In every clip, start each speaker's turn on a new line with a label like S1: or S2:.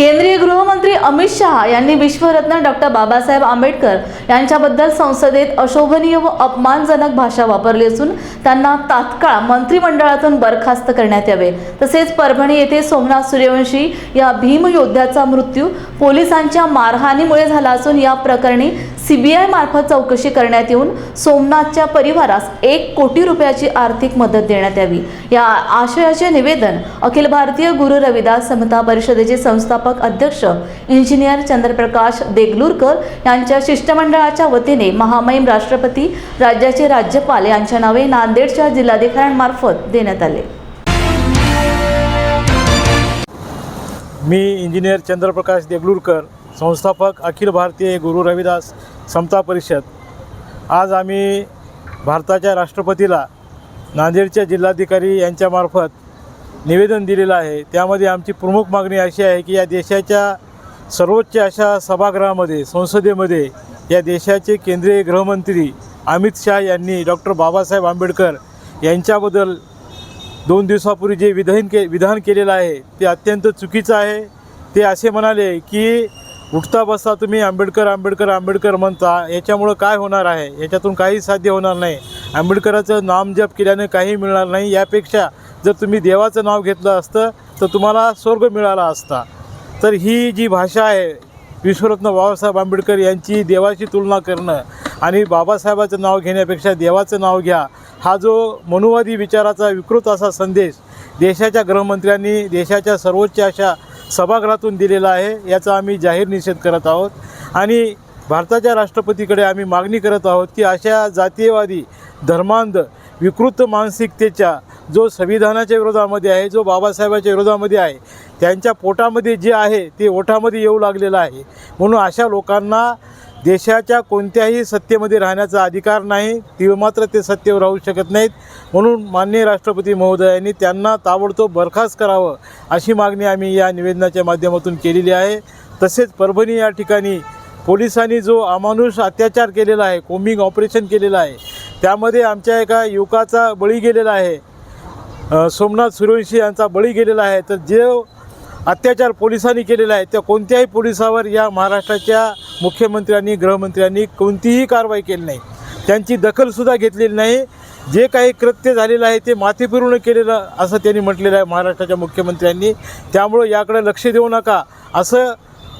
S1: केंद्रीय गृहमंत्री अमित शहा यांनी विश्वरत्न डॉक्टर बाबासाहेब आंबेडकर यांच्याबद्दल संसदेत अशोभनीय व अपमानजनक भाषा वापरली असून त्यांना तात्काळ मंत्रिमंडळातून बरखास्त करण्यात यावे. तसेच परभणी येथे सोमनाथ सूर्यवंशी या भीम योद्ध्याचा मृत्यू पोलिसांच्या मारहाणीमुळे झाला असून या प्रकरणी सीबीआय मार्फत चौकशी करण्यात येऊन सोमनाथच्या परिवारास एक कोटी रुपयाची आर्थिक मदत देण्यात यावी. या आशयाचे निवेदन अखिल भारतीय गुरु रविदास समता परिषदेचे संस्थापक अध्यक्ष इंजिनियर चंद्रप्रकाश देगलूरकर यांच्या शिष्टमंडळाच्या वतीने महामहिम राष्ट्रपती राज्याचे राज्यपाल यांच्या नावे नांदेडच्या जिल्हाधिकाऱ्यांमार्फत देण्यात आले.
S2: मी इंजिनियर चंद्रप्रकाश देगलूरकर संस्थापक अखिल भारतीय गुरु रविदास समता परिषद. आज आम्ही भारताच्या राष्ट्रपतीला नांदेडच्या जिल्हाधिकारी यांच्यामार्फत निवेदन दिलेलं आहे. त्यामध्ये आमची प्रमुख मागणी अशी आहे की या देशाच्या सर्वोच्च अशा सभागृहामध्ये संसदेमध्ये या देशाचे केंद्रीय गृहमंत्री अमित शाह यांनी डॉक्टर बाबासाहेब आंबेडकर यांच्याबद्दल दोन दिवसापूर्वी जे विधान के विधान केलेलं आहे ते अत्यंत चुकीचं आहे. ते असे म्हणाले की उठता बसता तुम्ही आंबेडकर आंबेडकर आंबेडकर म्हणता याच्यामुळं काय होणार आहे? याच्यातून काही साध्य होणार नाही. आंबेडकराचं नाम जप केल्याने काही मिळणार नाही. यापेक्षा जर तुम्ही देवाचं नाव घेतलं असतं तर तुम्हाला स्वर्ग मिळाला असता. तर ही जी भाषा आहे विश्वरत्न बाबासाहेब आंबेडकर यांची देवाची तुलना करणं आणि बाबासाहेबाचं नाव घेण्यापेक्षा देवाचं नाव घ्या हा जो मनुवादी विचाराचा विकृत असा संदेश देशाच्या गृहमंत्र्यांनी देशाच्या सर्वोच्च अशा सभागृहातून दिलेला आहे याचा आम्ही जाहीर निषेध करत आहोत. आणि भारताच्या राष्ट्रपतीकडे आम्ही मागणी करत आहोत की अशा जातीयवादी धर्मांध विकृत मानसिकतेच्या जो संविधानाच्या विरोधामध्ये आहे जो बाबासाहेबाच्या विरोधामध्ये आहे त्यांच्या पोटामध्ये जे आहे ते ओठामध्ये येऊ लागलेलं आहे. म्हणून अशा लोकांना देशाच्या कोणत्याही सत्तेमध्ये राहण्याचा अधिकार नाही ती मात्र ते सत्तेवर राहू शकत नाहीत. म्हणून माननीय राष्ट्रपती महोदयांनी त्यांना ताबडतोब बरखास्त करावं अशी मागणी आम्ही या निवेदनाच्या माध्यमातून केलेली आहे. तसेच परभणी या ठिकाणी पोलिसांनी जो अमानुष अत्याचार केलेला आहे कोम्बिंग ऑपरेशन केलेलं आहे त्यामध्ये आमच्या एका युवकाचा बळी गेलेला आहे. सोमनाथ सूर्यवंशी यांचा बळी गेलेला आहे. तर जे अत्याचार पोलिसांनी केलेला आहे त्या कोणत्याही पोलिसावर या महाराष्ट्राच्या मुख्यमंत्र्यांनी गृहमंत्र्यांनी कोणतीही कारवाई केली नाही. त्यांची दखलसुद्धा घेतलेली नाही. जे काही कृत्य झालेलं आहे ते मातीपूर्ण केलेलं असं त्यांनी म्हटलेलं आहे महाराष्ट्राच्या मुख्यमंत्र्यांनी. त्यामुळं याकडे लक्ष देऊ नका असं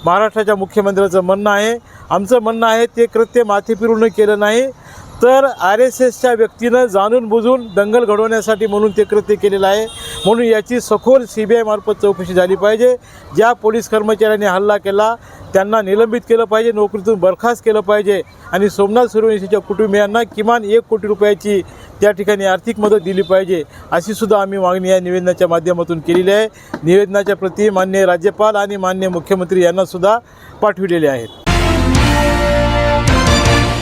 S2: महाराष्ट्राच्या मुख्यमंत्र्याचं म्हणणं आहे. आमचं म्हणणं आहे ते कृत्य माथे फिरून केलं नाही. तर आर एस एसच्या व्यक्तीनं जाणून बुजून दंगल घडवण्यासाठी म्हणून ते कृत्य केलेलं आहे. म्हणून याची सखोल सी बी आयमार्फत चौकशी झाली पाहिजे. ज्या पोलीस कर्मचाऱ्यांनी हल्ला केला त्यांना निलंबित केलं पाहिजे नोकरीतून बरखास्त केलं पाहिजे. आणि सोमनाथ सूर्यवंशीच्या कुटुंबियांना किमान एक कोटी रुपयाची त्या ठिकाणी आर्थिक मदत दिली पाहिजे अशी सुद्धा आम्ही मागणी या निवेदनाच्या माध्यमातून केलेली आहे. निवेदनाच्या प्रती मान्य राज्यपाल आणि मान्य मुख्यमंत्री यांना सुद्धा पाठविलेले आहेत.